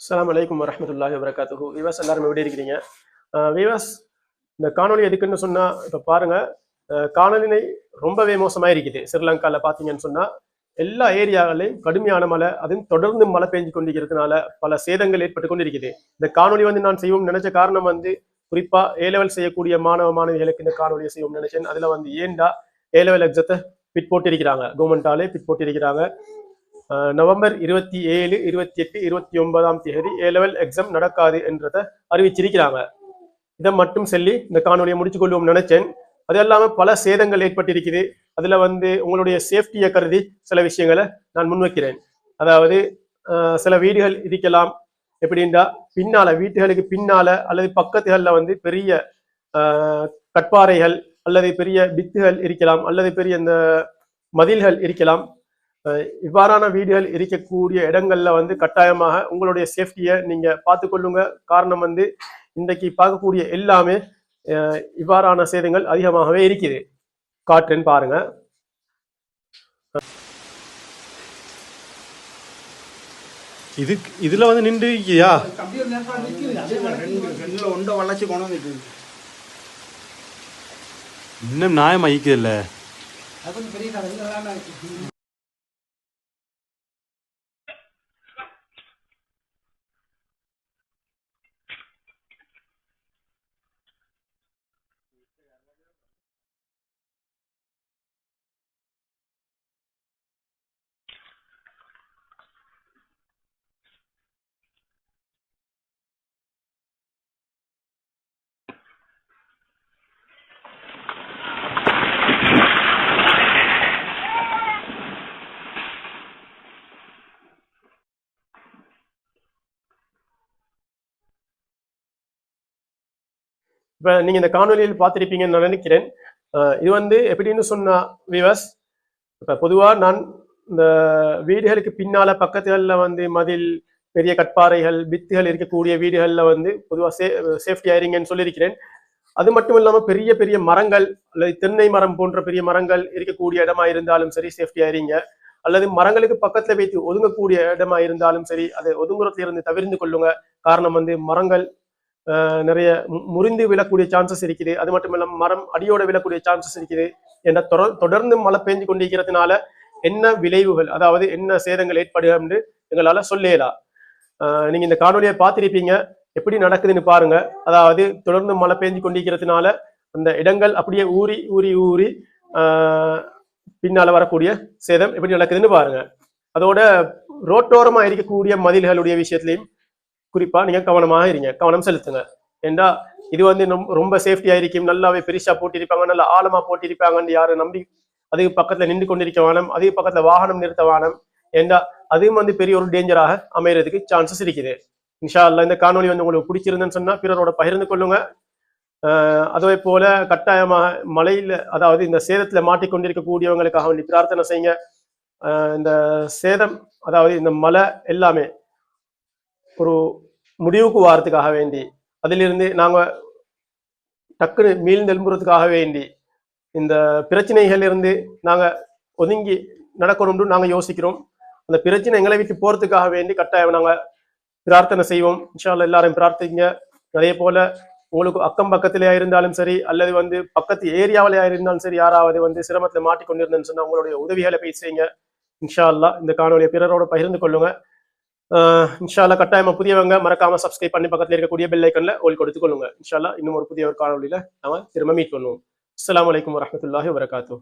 அஸ்லாம் அலைக்கும் வரஹ்மத்துல்லாஹி வபரகாத்துஹு. விவாஸ் எல்லாரும் எப்படி இருக்கிறீங்க? விவாஸ் இந்த காணொளி எதுக்குன்னு சொன்னா இப்போ பாருங்க காணொலினை ரொம்பவே மோசமாக இருக்குது. ஸ்ரீலங்காவில் பார்த்தீங்கன்னு சொன்னா எல்லா ஏரியாவிலையும் கடுமையான மழை அதுவும் தொடர்ந்து மழை பெஞ்சு கொண்டிருக்கிறதுனால பல சேதங்கள் ஏற்பட்டு கொண்டிருக்குது. இந்த காணொலி வந்து நான் செய்வோம் நினைச்ச காரணம் வந்து குறிப்பா ஏ லெவல் செய்யக்கூடிய மாணவ மாணவிகளுக்கு இந்த காணொலியை செய்வோம் நினைச்சேன். அதுல வந்து ஏண்டா ஏ லெவல் எக்ஸத்தை பிட் போட்டிருக்கிறாங்க கவர்மெண்டாலே பிட் போட்டிருக்கிறாங்க நவம்பர் இருபத்தி ஏழு இருபத்தி எட்டு இருபத்தி ஒன்பதாம் தேதி ஏ லெவல் எக்ஸாம் நடக்காது என்றதை அறிவிச்சிருக்கிறாங்க. இதை மட்டும் சொல்லி இந்த காணொலியை முடிச்சு கொள்வோம் நினைச்சேன். அது இல்லாமல் பல சேதங்கள் ஏற்பட்டிருக்குது. அதில் வந்து உங்களுடைய சேஃப்டியை கருதி சில விஷயங்களை நான் முன்வைக்கிறேன். அதாவது சில வீடுகள் இருக்கலாம் எப்படின்னா பின்னால வீட்டுகளுக்கு பின்னால அல்லது பக்கத்துகளில் வந்து பெரிய கட்பாறைகள் அல்லது பெரிய பித்துகள் இருக்கலாம் அல்லது பெரிய இந்த மதில்கள் இருக்கலாம். இவ்வாறான வீடுகள் இருக்கக்கூடிய இடங்கள்ல வந்து கட்டாயமாக உங்களுடைய சேஃப்டியை நீங்க பார்த்துக்கொள்ளுங்க. காரணம் வந்து இன்றைக்கு பார்க்கக்கூடிய எல்லாமே இவ்வாறான சேதங்கள் அதிகமாகவே இருக்குது. காற்றுன்னு பாருங்க. இது இதுல வந்து நின்று இருக்கியா கொண்டு இன்னும் நியாயமா ஐக்குது இல்ல இப்ப நீங்க இந்த காணொலியில் பார்த்திருப்பீங்கன்னு நான் நினைக்கிறேன். இது வந்து எப்படின்னு சொன்னா விவஸ் இப்போ பொதுவா நான் இந்த வீடுகளுக்கு பின்னால பக்கத்துகளில் வந்து மதில் பெரிய கட்பாறைகள் பித்துகள் இருக்கக்கூடிய வீடுகளில் வந்து பொதுவாக சே சேஃப்டி ஆயிருங்கன்னு சொல்லியிருக்கிறேன். அது மட்டும் இல்லாமல் பெரிய பெரிய மரங்கள் அல்லது தென்னை மரம் போன்ற பெரிய மரங்கள் இருக்கக்கூடிய இடமா இருந்தாலும் சரி சேஃப்டி ஆயிருங்க. அல்லது மரங்களுக்கு பக்கத்துல வைத்து ஒதுங்கக்கூடிய இடமா இருந்தாலும் சரி அதை ஒதுங்குறதுல இருந்து தவிர்ந்து கொள்ளுங்க. காரணம் வந்து மரங்கள் நிறைய மு- முறிந்து விழக்கூடிய சான்சஸ் இருக்குது. அது மட்டும் இல்லாமல் மரம் அடியோட விழக்கூடிய சான்சஸ் இருக்குது. என்ற தொடர் தொடர்ந்து மழை பெஞ்சு கொண்டிருக்கிறதுனால என்ன விளைவுகள் அதாவது என்ன சேதங்கள் ஏற்படுகிறது எங்களால் சொல்லேலாம் நீங்கள் நீங்க இந்த காணொலியை பார்த்துருப்பீங்க. எப்படி நடக்குதுன்னு பாருங்க. அதாவது தொடர்ந்து மழை பெஞ்சு கொண்டிருக்கிறதுனால அந்த இடங்கள் அப்படியே ஊறி ஊறி ஊறி பின்னால் பின்னால வரக்கூடிய சேதம் எப்படி நடக்குதுன்னு பாருங்க. அதோட ரோட்டோரமா இருக்கக்கூடிய மதில்களுடைய விஷயத்திலையும் குறிப்பாக நீங்கள் கவனமாக இருங்க கவனம் செலுத்துங்க. ஏண்டா இது வந்து ரொம்ப- ரொம்ப இருக்கும் நல்லாவே பெருசாக போட்டிருப்பாங்க நல்லா ஆழமாக போட்டிருப்பாங்கன்னு யாரும் நம்பி அதுக்கு பக்கத்தில் நின்று கொண்டிருக்க வானம் அதுக்கு பக்கத்தில் வாகனம் நிறுத்த வானம் ஏண்டா அதுவும் வந்து பெரிய ஒரு டேஞ்சராக அமைகிறதுக்கு சான்சஸ் இருக்குது. இன்ஷா அல்லாஹ் இந்த காணொலி வந்து உங்களுக்கு பிடிச்சிருந்தேன்னு சொன்னால் பிறரோட பகிர்ந்து கொள்ளுங்க. ஆஹ் அதே போல கட்டாயமாக மலையில் அதாவது இந்த சேதத்தில் மாட்டிக்கொண்டிருக்கக்கூடியவங்களுக்காக வேண்டி பிரார்த்தனை செய்யுங்க. ஆஹ் இந்த சேதம் அதாவது இந்த மலை எல்லாமே ஒரு முடிவுக்கு வாரத்துக்காக வேண்டி அதிலிருந்து நாங்கள் டக்குன்னு மீள்ந்தெழும்புறதுக்காக வேண்டி இந்த பிரச்சனைகள் இருந்து நாங்கள் ஒதுங்கி நடக்கணும்னு நாங்கள் யோசிக்கிறோம். அந்த பிரச்சனை எங்களை விட்டு போகிறதுக்காக வேண்டி கட்டாயம் நாங்கள் பிரார்த்தனை செய்வோம். இன்ஷா எல்லாரும் பிரார்த்திங்க. அதே போல் உங்களுக்கு அக்கம் பக்கத்திலேயா இருந்தாலும் சரி அல்லது வந்து பக்கத்து ஏரியாவிலேயா இருந்தாலும் சரி யாராவது வந்து சிரமத்தில் மாட்டிக்கொண்டிருந்தேன்னு சொன்னால் உங்களுடைய உதவிகளை போய் இன்ஷா அல்லாஹ் இந்த காணொலியை பிறரோட பகிர்ந்து கொள்ளுங்கள் ஆஹ் கட்டாயமா புதியவங்க மறக்காம சப்ஸ்கிரைப் பண்ணி பக்கத்துல இருக்கக்கூடிய பெல் ஐக்கன்ல ஓல் கொடுத்து கொள்ளுங்க. இன்ஷால்லா இன்னும் ஒரு புதிய ஒரு காணொலியில நாம திரும்ப மீட் பண்ணுவோம். அஸ்லாம் வலைக்கம் வரமத்துல்லாஹி வரகாத்தூ